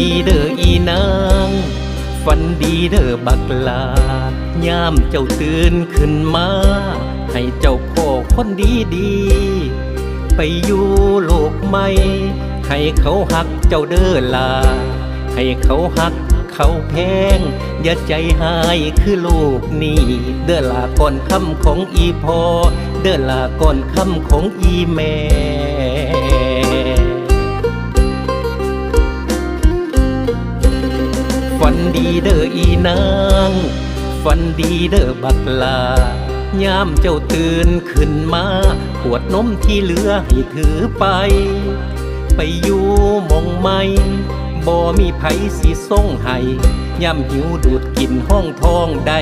ฝันดีเด้ออีนางฝันดีเด้อบักลา ยามเจ้าตื่นขึ้นมา ให้เจ้าพ่อคนดีดี ไปอยู่โลกใหม่ ให้เขาหักเจ้าเด้อลา ให้เขาหักเขาแพง อย่าใจหายคือลูกนี่เด้อลาก่อนคำของอีพอ เด้อลาก่อนคำของอีแม่ ฝันดีเด้ออีนาง ฝันดีเด้อบักลายามเจ้าตื่นขึ้นมา ขวดนมที่เหลือให้ถือไป ไปอยู่มองไม่บ่มีไผสิส่งให้ยามหิวดูดกินห้องทองใด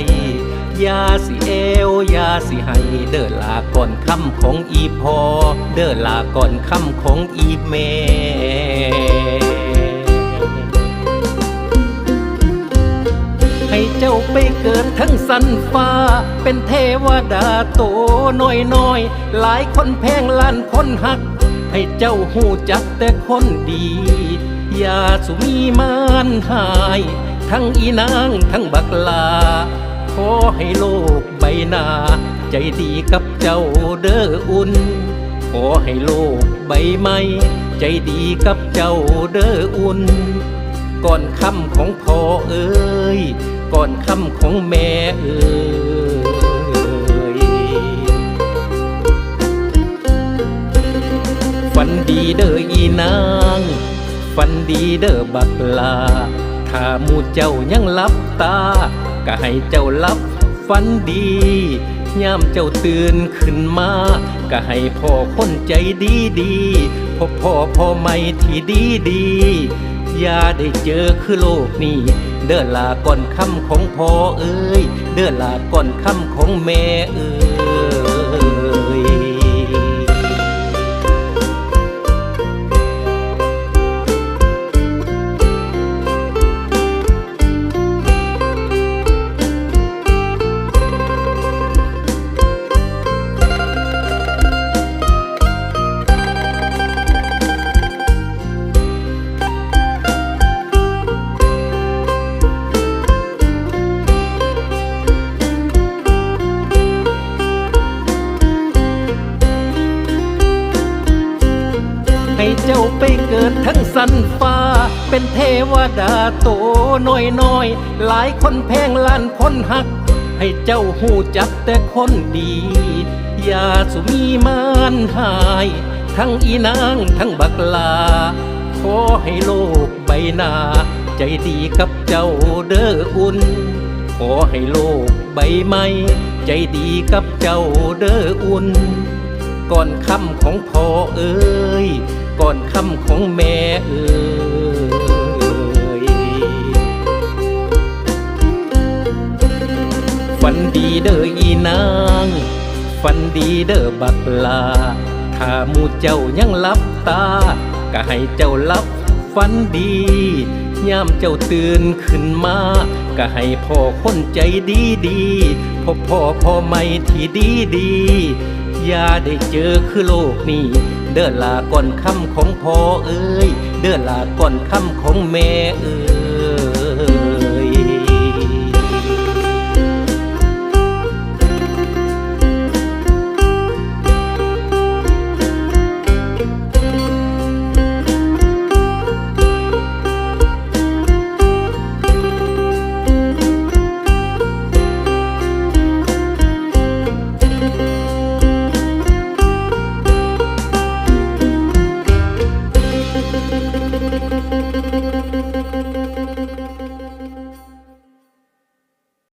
ยาสิเอวยาสิให้ เด้อลาก่อนคำของอีพอ เด้อลาก่อนคำของอีแม่ เกิดทั้งสันฟ้า เป็นเทวดาโตน้อยน้อย หลายคนแพงล้านคนหัก ให้เจ้าหูจักแต่คนดี อย่าสุมีมานหาย ทั้งอีนางทั้งบักลา ขอให้โลกใบหน้า ใจดีกับเจ้าเด้ออุ่น ขอให้โลกใบไม้ใจดีกับเจ้าเด้ออุ่น ก่อนคำของพ่อเอ้ย ก่อนคำของแม่เอ้ย ฝันดีเด้ออีนาง ฝันดีเด้อบักลา ถ้ามูเจ้ายังหลับตา ก็ให้เจ้าหลับฝันดียามเจ้าตื่นขึ้นมา ก็ให้พ่อคนใจดีดีพ่อพ่อพ่อไม่ที่ดีดี อย่าได้เจอคือโลกนี้ เด้อลาก่อนคำของพ่อเอ้ย เด้อลาก่อนคำของแม่เอ้ย เจ้าไปเกิดทั้งสันฟ้า เป็นเทวดาโตน้อยน้อย หลายคนแพงล้านคนหัก ให้เจ้าหูจักแต่คนดี อย่าสุมีมานหาย ทั้งอีนางทั้งบักลา ขอให้โลกใบหน้า ใจดีกับเจ้าเด้ออุ่น ขอให้โลกใบไม้ใจดีกับเจ้าเด้ออุ่นก่อนคำของพ่อเอ้ย ก่อนคำของแม่เอ้ยฝันดีเด้ออีนางฝันดีเด้อบักลา ถ้ามูเจ้ายังหลับตา ก็ให้เจ้าหลับฝันดียามเจ้าตื่นขึ้นมา ก็ให้พ่อคนใจดีดีพ่อพ่อพ่อไม่ที่ดีดี อย่าได้เจอคือโลกนี้ เด้อลาก่อนคำของพ่อเอ้ย เด้อลาก่อนคำของแม่เอ้ย